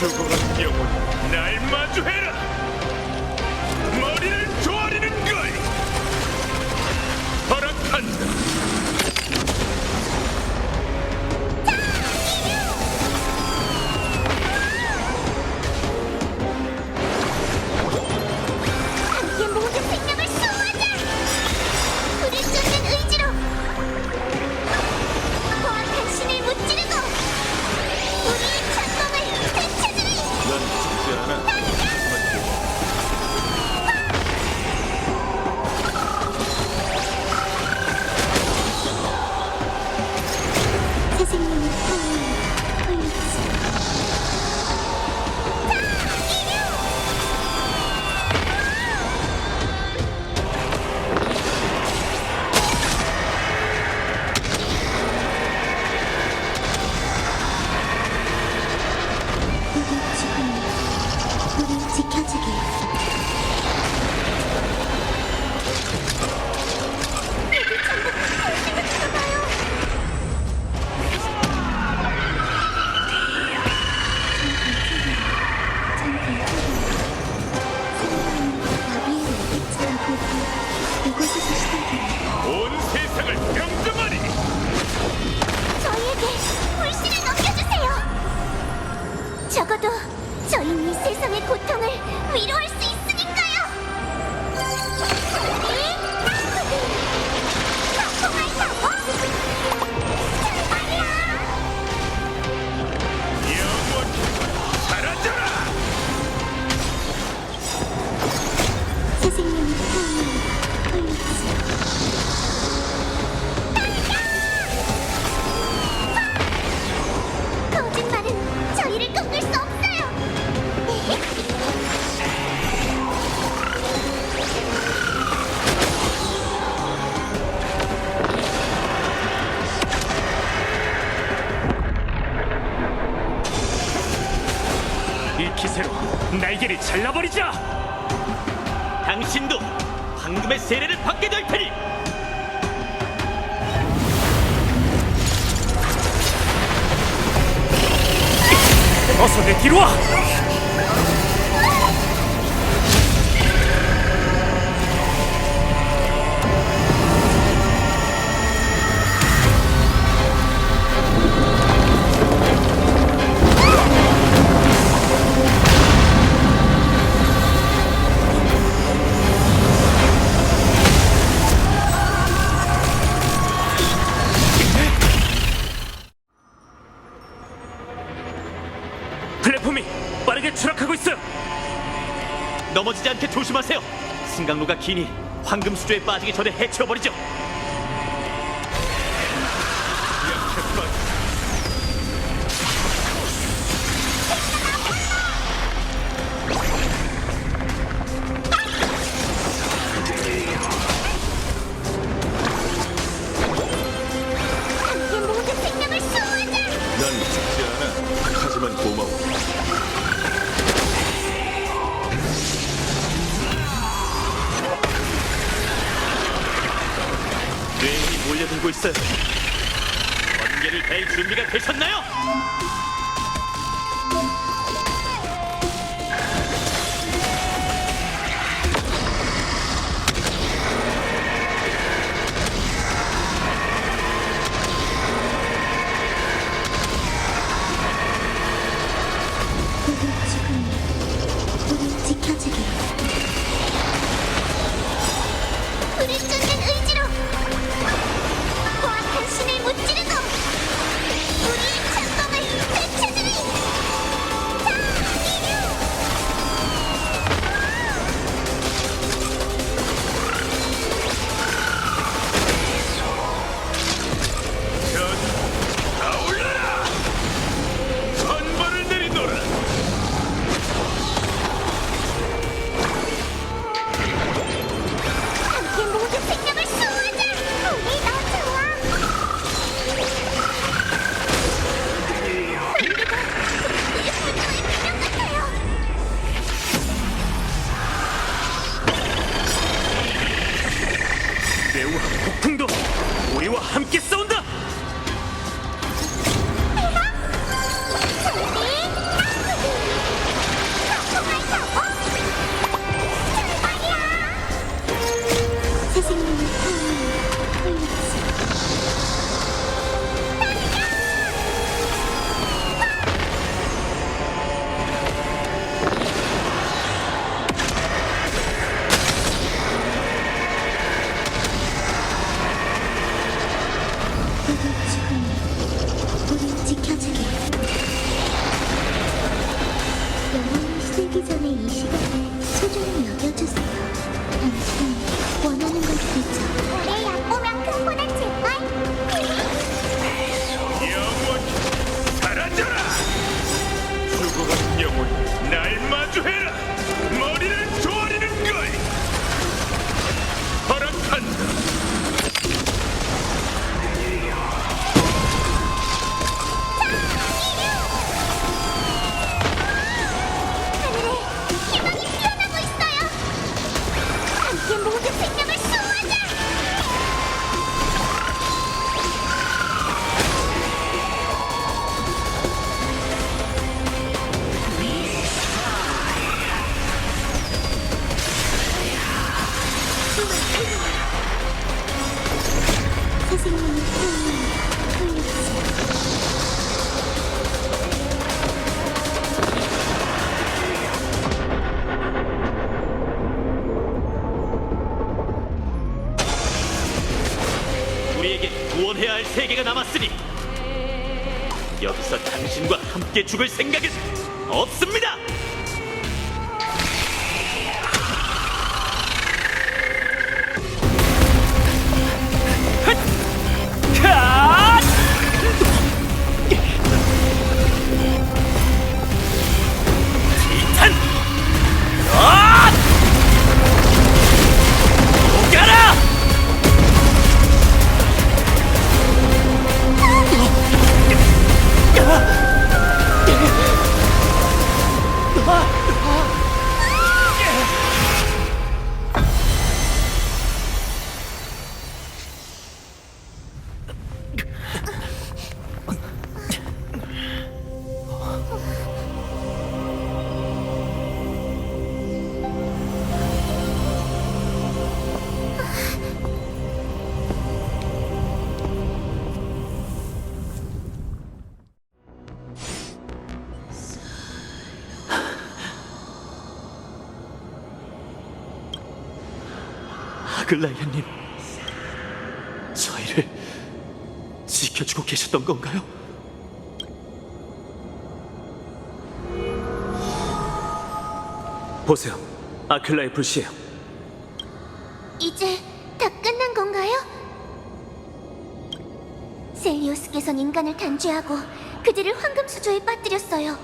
죽어간 영혼 날 마주해라! 고통. 받게 될 테니 어서 내 뒤로 와! 강로가 기니 황금 수조에 빠지기 전에 해치워버리죠. 매우한 폭풍도 우리와 함께 싸운다! 세계가 남았으니 여기서 당신과 함께 죽을 생각은 없습니다! 글라이아님, 저희를 지켜주고 계셨던 건가요? 보세요, 아클라의 불씨예요. 이제 다 끝난 건가요? 셀리오스께선 인간을 단죄하고 그들을 황금 수조에 빠뜨렸어요.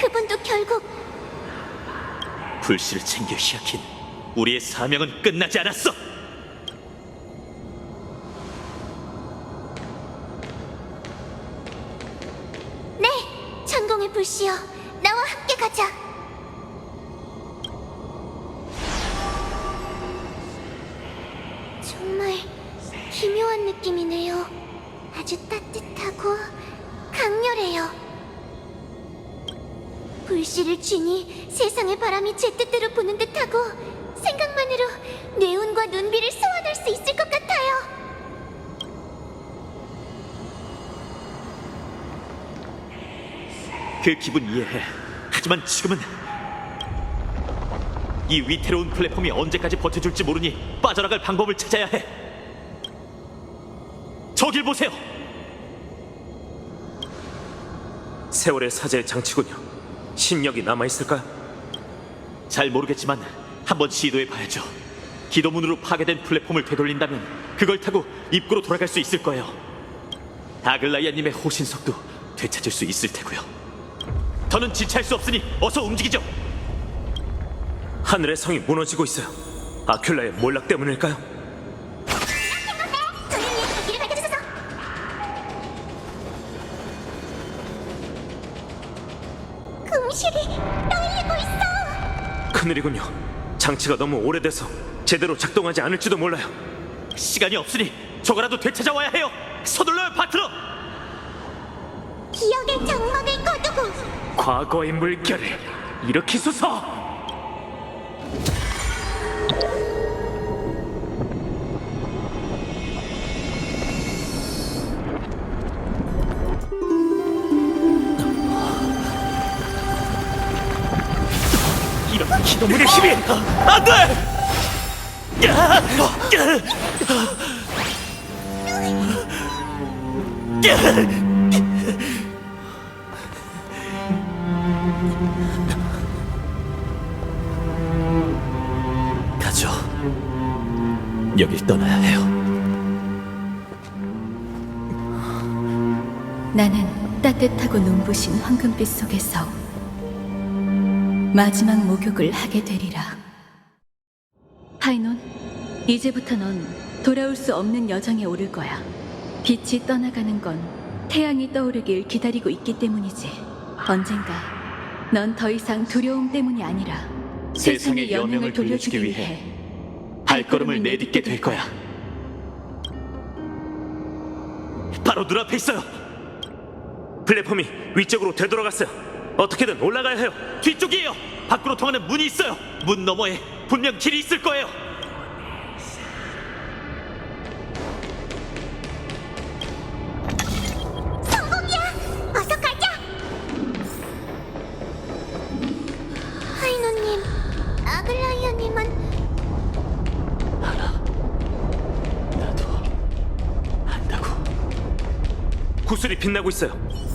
그분도 결국 불씨를 챙겨 시작힌 우리의 사명은 끝나지 않았어. 불씨여, 나와 함께 가자. 정말 기묘한 느낌이네요. 아주 따뜻하고 강렬해요. 불씨를 쥐니 세상의 바람이 제뜻 그 기분 이해해. 하지만 지금은 이 위태로운 플랫폼이 언제까지 버텨줄지 모르니 빠져나갈 방법을 찾아야 해. 저길 보세요. 세월의 사제의 장치군요. 신력이 남아 있을까요? 잘 모르겠지만 한번 시도해 봐야죠. 기도문으로 파괴된 플랫폼을 되돌린다면 그걸 타고 입구로 돌아갈 수 있을 거예요. 아글라이아님의 호신석도 되찾을 수 있을 테고요. 더는 지체할 수 없으니 어서 움직이죠. 하늘의 성이 무너지고 있어요. 아큘라의 몰락 때문일까요? 그. 금실이 떨리고 있어. 큰일이군요. 장치가 너무 오래돼서 제대로 작동하지 않을지도 몰라요. 시간이 없으니 저거라도 되찾아와야 해요. 서둘러요, 바트러. 기억의 장막을 거두고 과거의 물결을 일으키소서. 이런 기도문의 힘이 안 돼! 여길 떠나야 해요. 나는 따뜻하고 눈부신 황금빛 속에서 마지막 목욕을 하게 되리라. 파이논, 이제부터 넌 돌아올 수 없는 여정에 오를 거야. 빛이 떠나가는 건 태양이 떠오르길 기다리고 있기 때문이지. 언젠가 넌 더 이상 두려움 때문이 아니라 세상의 여명을 돌려주기 위해 발걸음을 내딛게 될 거야. 바로 눈앞에 있어요. 플랫폼이 위쪽으로 되돌아갔어요. 어떻게든 올라가야 해요. 뒤쪽이에요. 밖으로 통하는 문이 있어요. 문 너머에 분명 길이 있을 거예요. 구슬이 빛나고 있어요.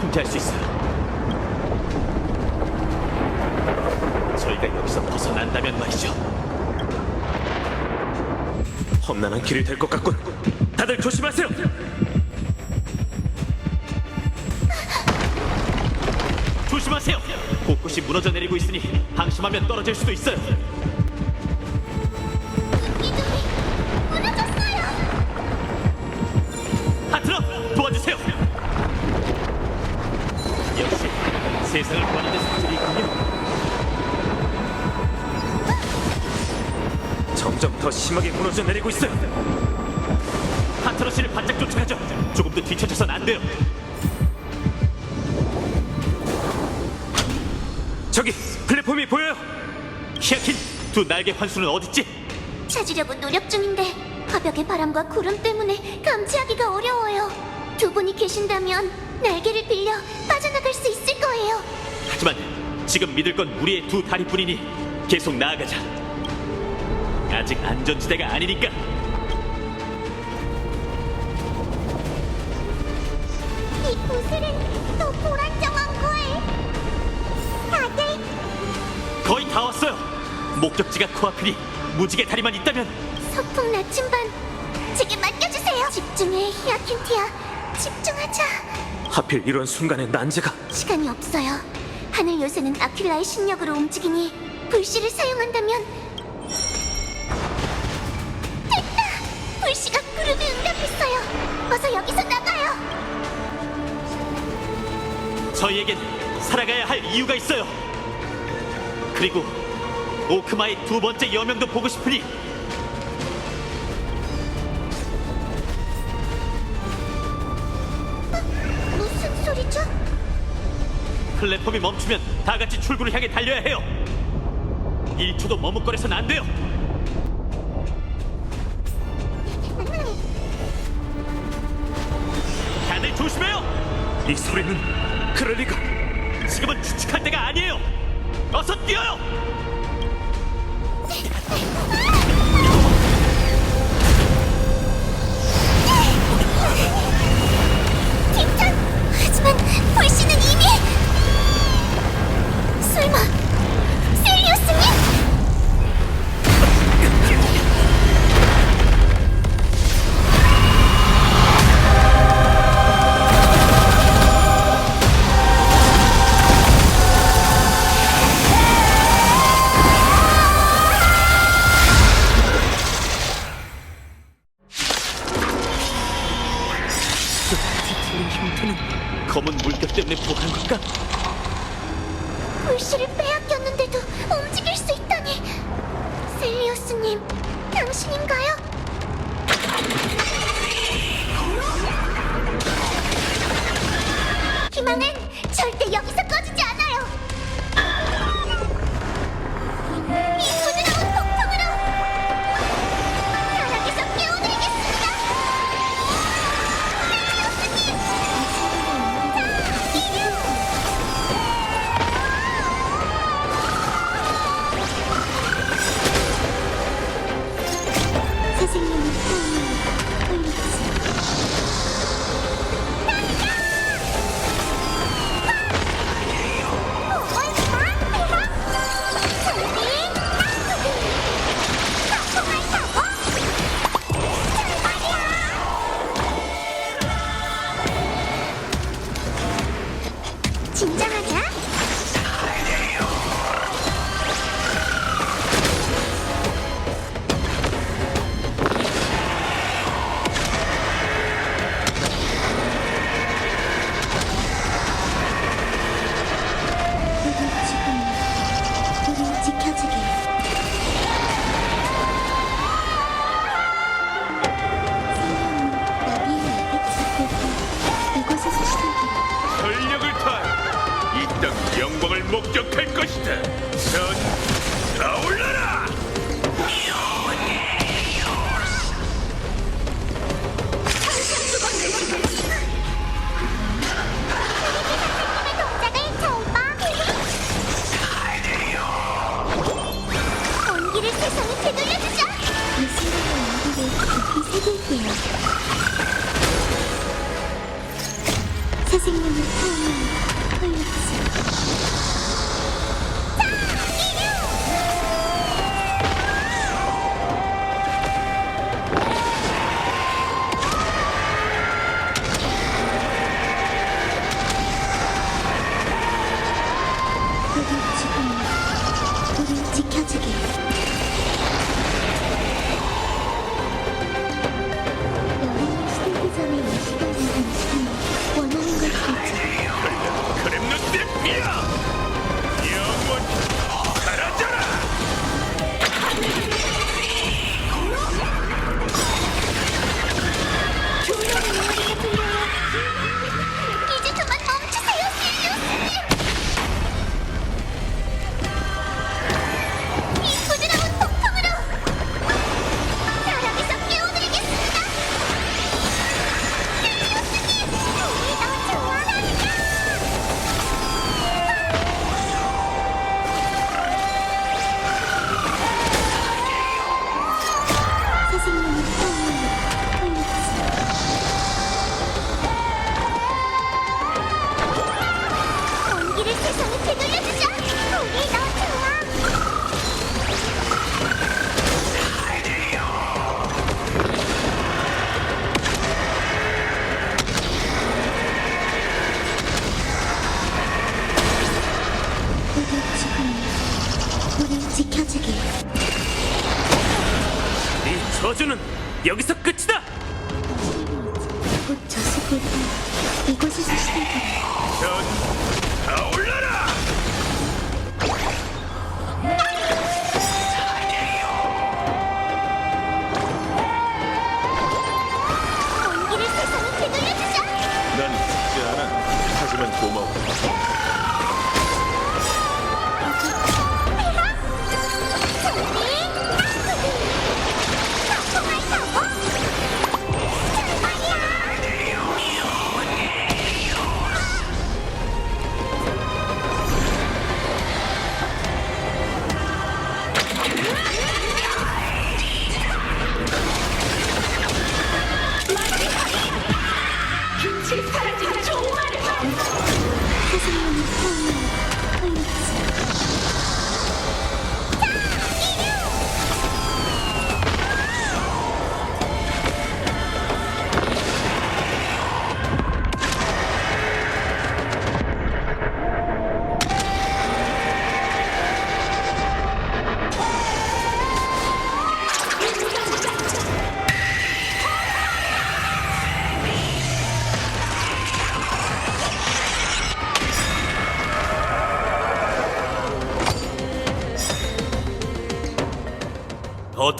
통제할 수 있어요. 저희가 여기서 벗어난다면 말이죠. 험난한 길이 될 것 같군. 다들 조심하세요. 조심하세요. 곳곳이 무너져 내리고 있으니 방심하면 떨어질 수도 있어요. 더 심하게 무너져 내리고 있어요. 하트러 씨를 바짝 쫓아가죠. 조금 더 뒤쳐져선 안 돼요. 저기 플랫폼이 보여요. 히아킨 두 날개 환수는 어딨지? 찾으려고 노력 중인데 화벽의 바람과 구름 때문에 감지하기가 어려워요. 두 분이 계신다면 날개를 빌려 빠져나갈 수 있을 거예요. 하지만 지금 믿을 건 우리의 두 다리뿐이니 계속 나아가자. 아직 안전지대가 아니니까. 이 구슬은 또 불안정한 거에. 다들 거의 다 왔어요. 목적지가 코앞이니 무지개 다리만 있다면 서풍 나침반 제게 맡겨주세요. 집중해, 히아킨티야. 집중하자. 하필 이런 순간에 난제가 시간이 없어요. 하늘 요새는 아킬라의 신력으로 움직이니 불씨를 사용한다면 저희에겐 살아가야 할 이유가 있어요. 그리고 오크마의 두 번째 여명도 보고 싶으니 무슨 소리죠? 플랫폼이 멈추면 다 같이 출구를 향해 달려야 해요. 1초도 머뭇거려선 안 돼요. 음. 다들 조심해요. 이 소리는 그럴 리가. 지금은 추측할 때가 아니에요. 어서 뛰어요. 네. 킹전! 하지만 불씨는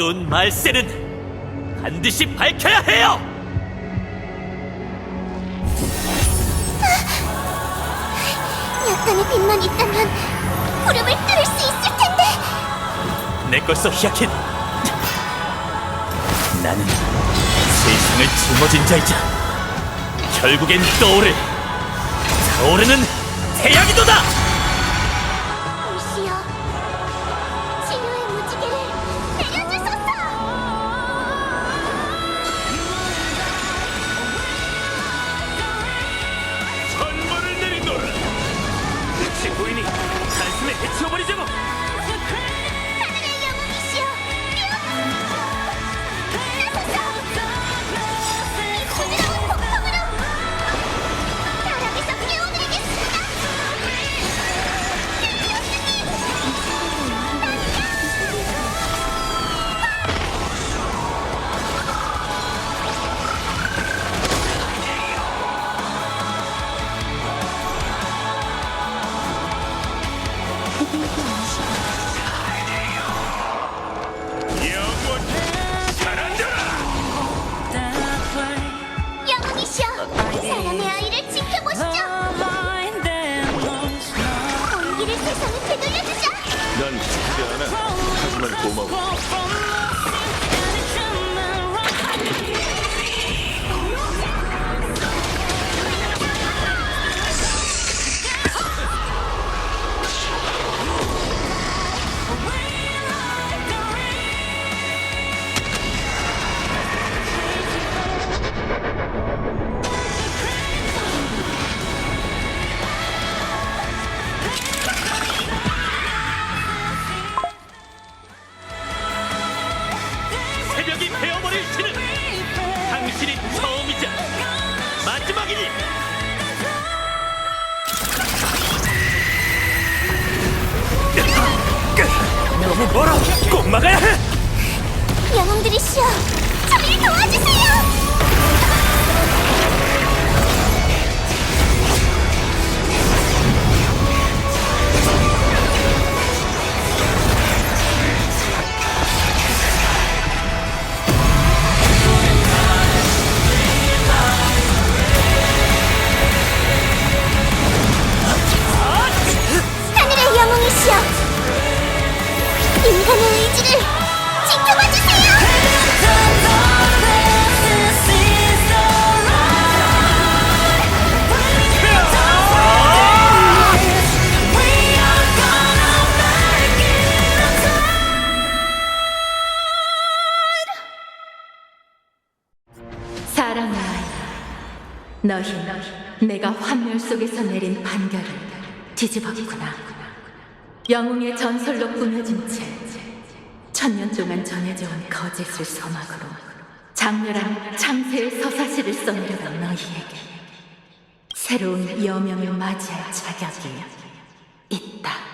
어두운 말세는 반드시 밝혀야 해요. 약간의 빛만 있다면 구름을 뚫을 수 있을 텐데 내 것서 히아킨. 나는 세상을 짊어진 자이자 결국엔 떠오를 타오르는 태양이도다. 영웅이시여 인간의 의지를 지켜봐 주세요 사랑의 아이, 너희 내가 환멸 속에서 내린 판결을 뒤집었구나. 영웅의 전설로 꾸며진 채 천년 동안 전해져온 거짓을 서막으로 장렬한 창세의 서사시를 써내려간 너희에게 새로운 여명을 맞이할 자격이 있다.